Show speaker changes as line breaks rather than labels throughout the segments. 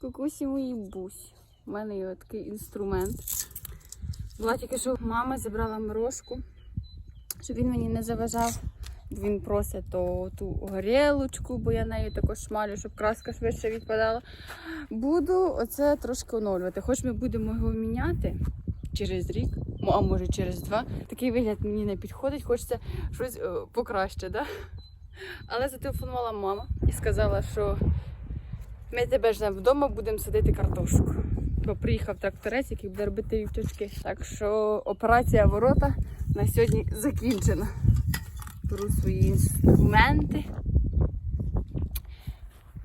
Кукусі мої бусі. У мене є такий інструмент. Була тільки що мама забрала морожку, щоб він мені не заважав. Він просить то ту горілочку, бо я нею також шмалю, щоб краска швидше відпадала. Буду оце трошки оновлювати. Хоч ми будемо його міняти через рік, а може через два. Такий вигляд мені не підходить, хочеться щось е, покраще, да? Але зателефонувала мама і сказала, що ми тебе ждемо вдома, будемо садити картошку. Бо приїхав тракторець, який буде робити вівтячки. Так що операція ворота на сьогодні закінчена. Беру свої інструменти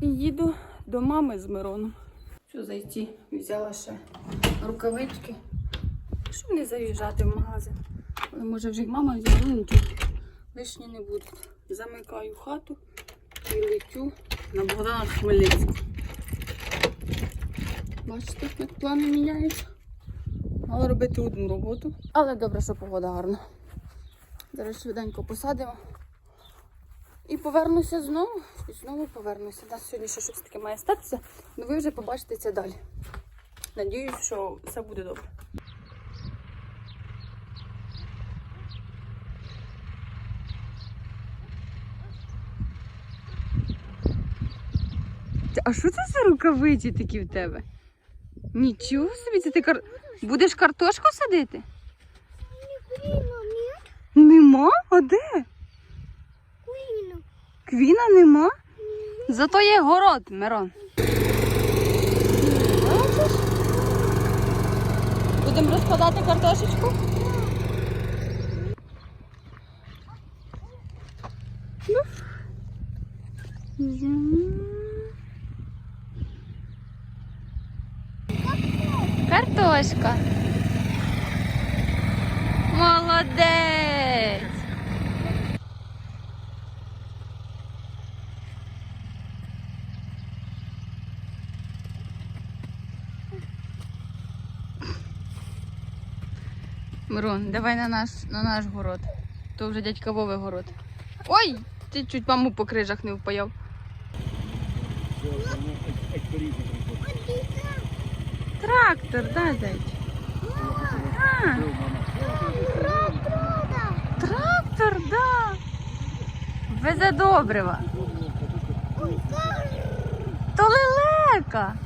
і їду до мами з Мироном. Що зайти? Взяла ще рукавички, щоб не заїжджати в магазин. Але може вже й мама взяла, ну нічого, лишні не будуть. Замикаю хату і летю на Богдана Хмельницького. Бачите, як плани міняються. Мала робити одну роботу. Але добре, що погода гарна. Зараз швиденько посадимо. І повернуся знову. І знову повернуся. У нас сьогодні ще щось таке має статися, але ви вже побачите це далі. Надіюсь, що все буде добре. А що це за рукавиці такі в тебе? Нічого собі, це ти кар... будеш картошку садити? Нема? А де? Квіна нема? Зато є город, Мирон. Будемо розкладати картошечку? Мирон, давай на наш, на наш город. То вже дядька Вови город. Ой, ти чуть маму по крижах не впаяв. Трактор, да, зайчик? А, трактор, да. Везе добрива. То лелека.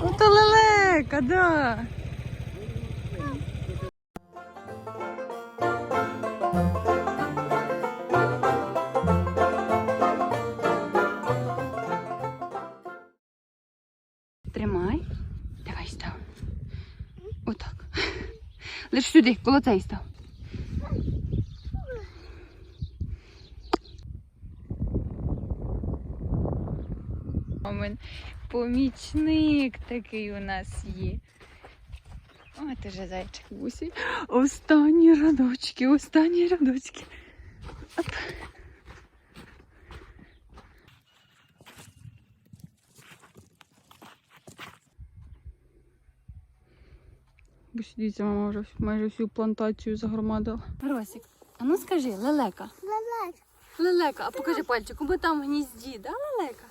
Ну, то лелека, да. Тримай. Давай став. Отак. Лиш сюди, коло цей став. Помічник такий у нас є. От уже зайчик бусі. Останні рядочки, останні рядочки. Оп. Бо дивіться, мама вже майже всю плантацію загромадила. Росік, а ну скажи, лелека.
Лалать.
Лелека, а покажи пальчиком, ми там в гнізді, да, лелека?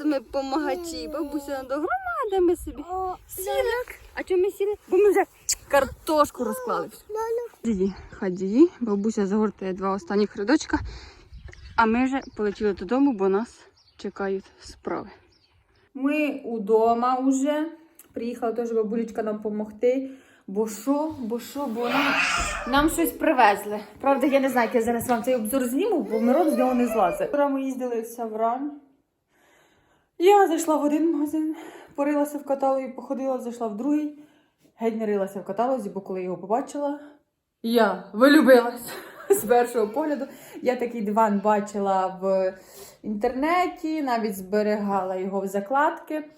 От ми помагачі, бабуся до громади ми собі.
О,
Сіли. А чому ми сіли? Бо ми вже картошку розклали.
Лалу.
Дії, ходії, бабуся загортає два останніх рядочка, а ми вже полетіли додому, бо нас чекають справи. Ми удома вже. Приїхала теж бабулечка нам допомогти. Бо що, бо що, бо нам, нам щось привезли. Правда, я не знаю, як я зараз вам цей обзор зніму, бо Мирон з нього не злазить. Вчора ми їздили в Савран. Я зайшла в один магазин, порилася в каталозі, походила, зайшла в другий. Геть не рилася в каталозі, бо коли його побачила, я влюбилась з першого погляду. Я такий диван бачила в інтернеті, навіть зберігала його в закладки.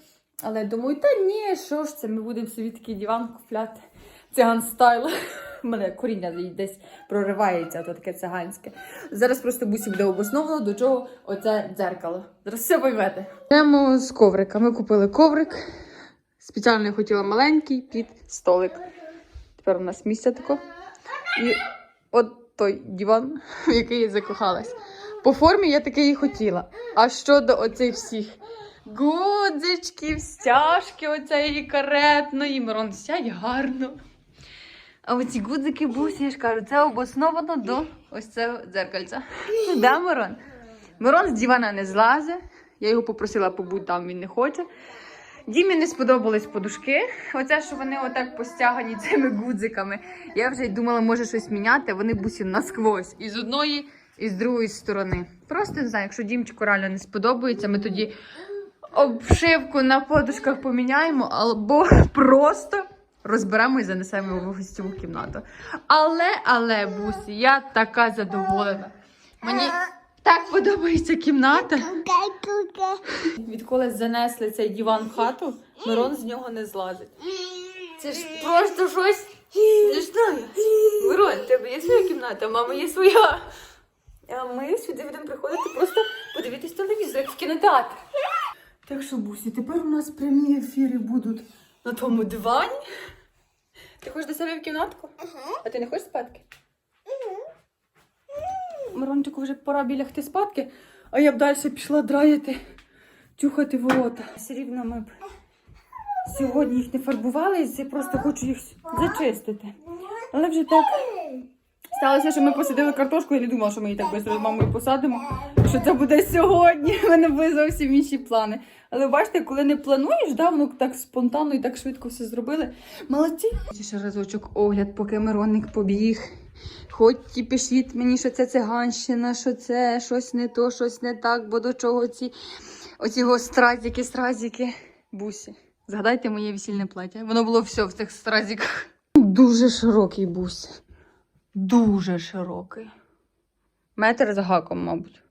Але думаю, та ні, що ж це, ми будемо собі такий диван купляти. Циган стайл. У мене коріння десь проривається, то таке циганське. Зараз просто бусі буде обосновано, до чого оце дзеркало. Зараз все поймете. Йдемо з коврика. Ми купили коврик. Спеціально я хотіла маленький під столик. Тепер у нас місце тако. І от той диван, в який я закохалась. По формі я таке і хотіла. А щодо оцих всіх гудзичків, стяжки оцеї каретної, Мирон сядь гарно. А оці гудзики бусі, я ж кажу, це обосновано до ось цього дзеркальця. Да, Мирон? Мирон з дивана не злазить. Я його попросила побути там, він не хоче. Дімі не сподобались подушки. Оце, що вони отак постягані цими гудзиками. Я вже й думала, може щось міняти. Вони бусі насквозь. І з одної, і з другої сторони. Просто не знаю, якщо Дімчику реально не сподобається, ми тоді обшивку на подушках поміняємо, або просто розберемо і занесемо його в гостьову кімнату. Але, але, бусі, я така задоволена. Мені так подобається кімната. Відколи занесли цей диван в хату, Мирон з нього не злазить. Це ж просто щось. Не. Мирон, тебе є своя кімната, мама є своя. Ми сюди будемо приходити просто подивитись телевізор, як в кінотеатр. Так що, Бусі, тепер у нас прямі ефіри будуть на тому дивані. Ти хочеш до себе в кімнатку? А ти не хочеш спадки? Мирончику вже пора біля лягти спадки, а я б далі пішла драяти, тюхати ворота. Все рівно ми б сьогодні їх не фарбували, я просто хочу їх зачистити. Але вже так сталося, що ми посадили картошку, я не думала, що ми її так швидко з мамою посадимо. Що це буде сьогодні. У мене були зовсім інші плани. Але бачите, коли не плануєш, да, воно так спонтанно і так швидко все зробили. Молодці. Ще разочок огляд, поки Миронник побіг. Хоч і пишіть мені, що це циганщина, що це щось не то, щось не так, бо до чого ці оці стразіки, стразіки. Бусі. Згадайте моє весільне плаття. Воно було все в цих стразіках. Дуже широкий бус. Дуже широкий. Метр з гаком, мабуть.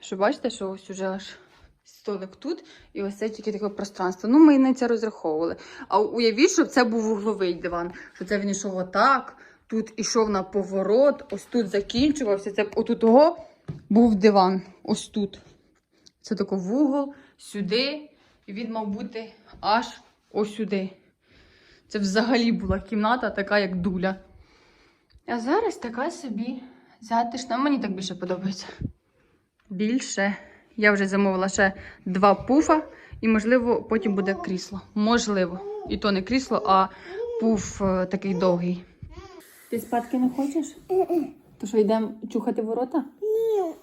Що бачите, що ось уже аж столик тут, і ось це тільки таке пространство. Ну, ми на це розраховували. А уявіть, щоб це був вугловий диван, що це він йшов отак, тут ішов на поворот, ось тут закінчувався. Це отут того був диван. Ось тут. Це тако вугол, сюди, і він мав бути аж ось сюди. Це взагалі була кімната, така як дуля. А зараз така собі затишна. Мені так більше подобається. Більше. Я вже замовила ще два пуфа, і, можливо, потім буде крісло. Можливо. І то не крісло, а пуф е, такий довгий. Ти спадки не хочеш? То що йдемо чухати ворота?
Ні,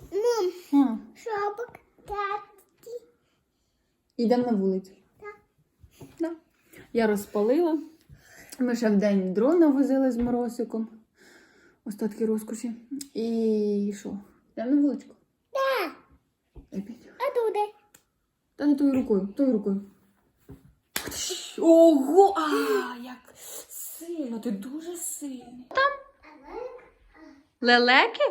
мам, шапок, татки.
Йдемо на вулицю. Да. Я розпалила. Ми ще в день дрона возили з Моросиком. Остатки розкоші. І що? Йдемо на вуличку? Опять.
а туди?
Та не тою рукою, тою рукою. Ого! А, як сильно, ти дуже сильний. Там? Лелеки?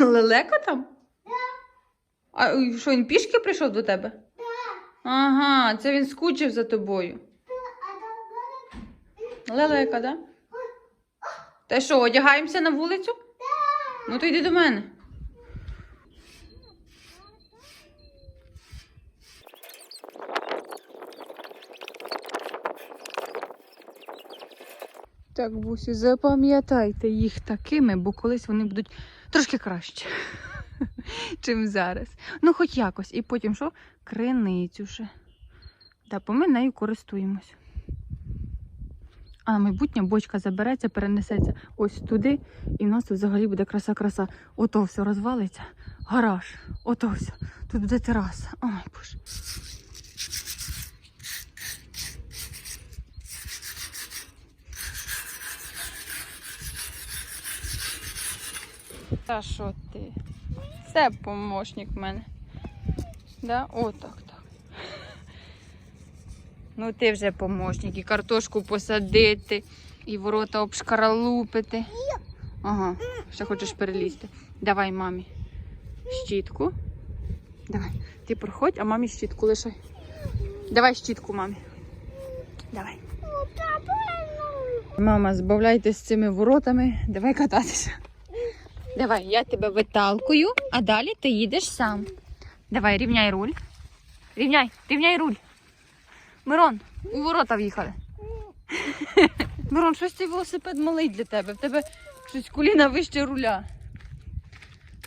Лелека,
там? А що, він пішки прийшов до тебе? Ага, це він скучив за тобою.
Лелека.
Лелека, да? Та що, одягаємося на вулицю? Ну то йди до мене. Так, Бусю, запам'ятайте їх такими, бо колись вони будуть трошки краще, чим зараз. Ну, хоч якось. І потім що? Криницю ще. Та, бо ми нею користуємось. А майбутнє бочка забереться, перенесеться ось туди, і в нас тут взагалі буде краса-краса. Ото все розвалиться. Гараж, ото все. Тут буде тераса. Ой, боже. Та що ти? Це помощник в мене. Да? Отак так. Ну, ти вже помощник, і картошку посадити, і ворота обшкаралупити. Ага, ще хочеш перелізти. Давай мамі щітку. Давай. Ти проходь, а мамі щітку лишай. Давай щітку мамі. Давай.
Ну, поверну.
Мама, збавляйте з цими воротами. Давай кататися. Давай, я тебе виталкую, а далі ти їдеш сам. Давай, рівняй руль. Рівняй, рівняй руль. Мирон, у ворота в'їхали. Мирон, щось цей велосипед малий для тебе. В тебе Щось коліна вище руля.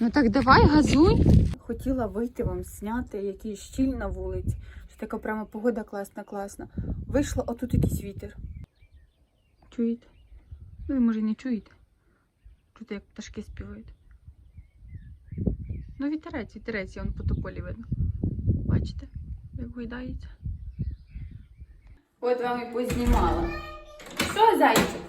Ну так давай, газуй. Хотіла вийти вам зняти якийсь щіль на вулиці. Що така прямо погода класна, класна. Вийшла, а тут якийсь вітер. Чуєте? Ну, ви може не чуєте. Чути, як пташки співають. Ну, вітерець, вітерець, он по тополі видно. Бачите, як гойдається. От вам і познімала. Що, зайчик?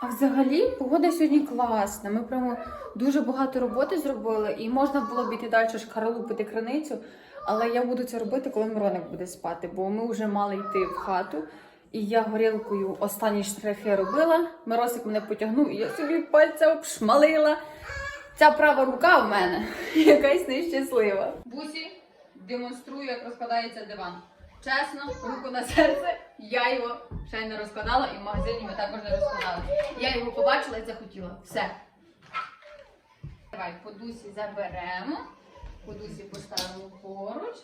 А взагалі погода сьогодні класна. Ми прямо дуже багато роботи зробили, і можна було б іти далі шкаралупити криницю. Але я буду це робити, коли Мироник буде спати, бо ми вже мали йти в хату. І я горілкою останні штрихи робила. Миросик мене потягнув, і я собі пальця обшмалила. Ця права рука в мене якась нещаслива. Бусі демонструю, як розкладається диван. Чесно, руку на серце, я його ще не розкладала, і в магазині ми також не розкладали. Я його побачила і захотіла. Все. Давай, подусі заберемо. Подусі поставимо поруч.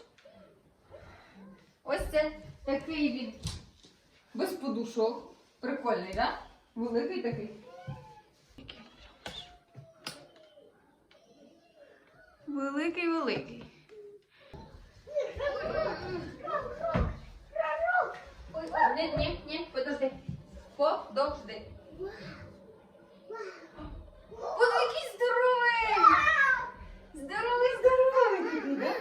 Ось це такий він без подушок. Прикольний, так? Да? Великий такий. Великий, великий. Ні, ні, ні, подожди. Подожди. Ой, який здоровий! Здоровий, здоровий такий, да?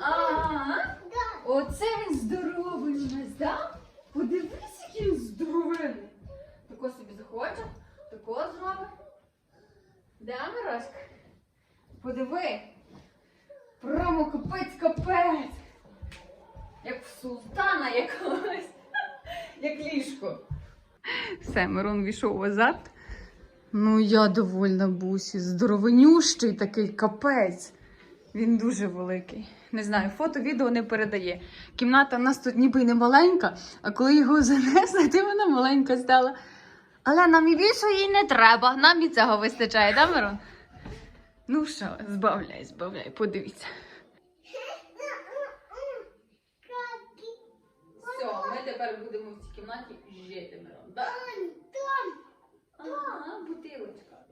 Ага. Оце він здоровий у нас, да? Подивись, який він здоровий. Тако собі захоче, тако зробить. Да, Мироська? Подиви. Прямо капець капець. Як в султана якогось. Як ліжко. Все, Мирон війшов назад. Ну, я довольна бусі. Здоровенющий такий капець. Він дуже великий. Не знаю, фото, відео не передає. Кімната в нас тут ніби й не маленька, а коли його занесли, то вона маленька стала. Але нам і більше їй не треба. Нам і цього вистачає, да, Мирон? Ну що, збавляй, збавляй, подивіться. Все, ми тепер будемо в цій кімнаті жити, Мирон. Да? Ага, бутилочка.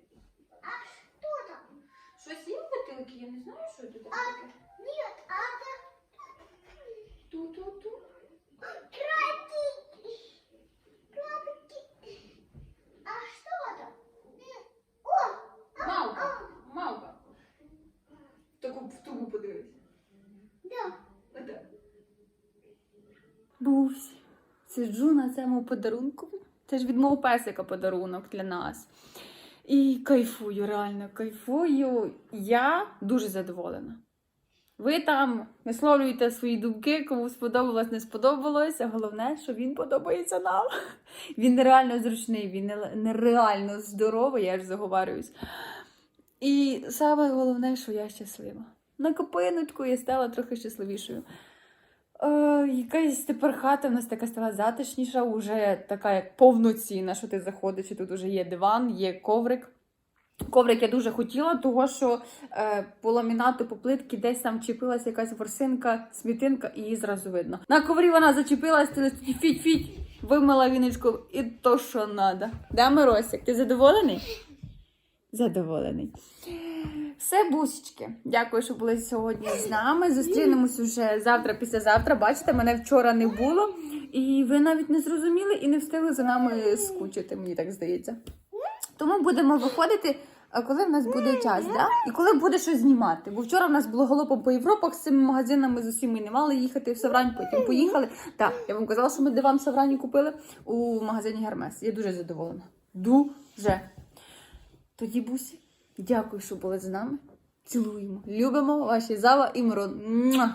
Щось є в бутилці? Я не знаю, що тут таке. Бусь. Сиджу на цьому подарунку. Це ж від мого песика подарунок для нас. І кайфую, реально кайфую. Я дуже задоволена. Ви там висловлюєте свої думки, кому сподобалось, не сподобалось. Головне, що він подобається нам. Він нереально зручний, він нереально здоровий, я ж заговарююсь. І саме головне, що я щаслива. На копиночку я стала трохи щасливішою. Е, якась тепер хата в нас така стала затишніша, уже така як повноцінна, що ти заходиш, і тут вже є диван, є коврик. Коврик я дуже хотіла, того що е, по ламінату, по плитки десь там чіпилася якась ворсинка, смітинка, і її зразу видно. На коврі вона зачепилась, ти фіть-фіть, вимила віночку, і то, що треба. Да, Миросик, ти задоволений? Задоволений. Все, бусічки. Дякую, що були сьогодні з нами. Зустрінемось уже завтра, післязавтра. Бачите, мене вчора не було, і ви навіть не зрозуміли і не встигли за нами скучити, мені так здається. Тому будемо виходити, коли в нас буде час, да? і коли буде щось знімати. Бо вчора в нас було галопом по Європах з цими магазинами з усім ми не мали їхати в Саврань, потім поїхали. Так, я вам казала, що ми диван в Саврані купили у магазині Гермес. Я дуже задоволена. Дуже. Тоді, бусі, дякую, що були з нами. Цілуємо. Любимо ваші Зава і Мирон. Муа!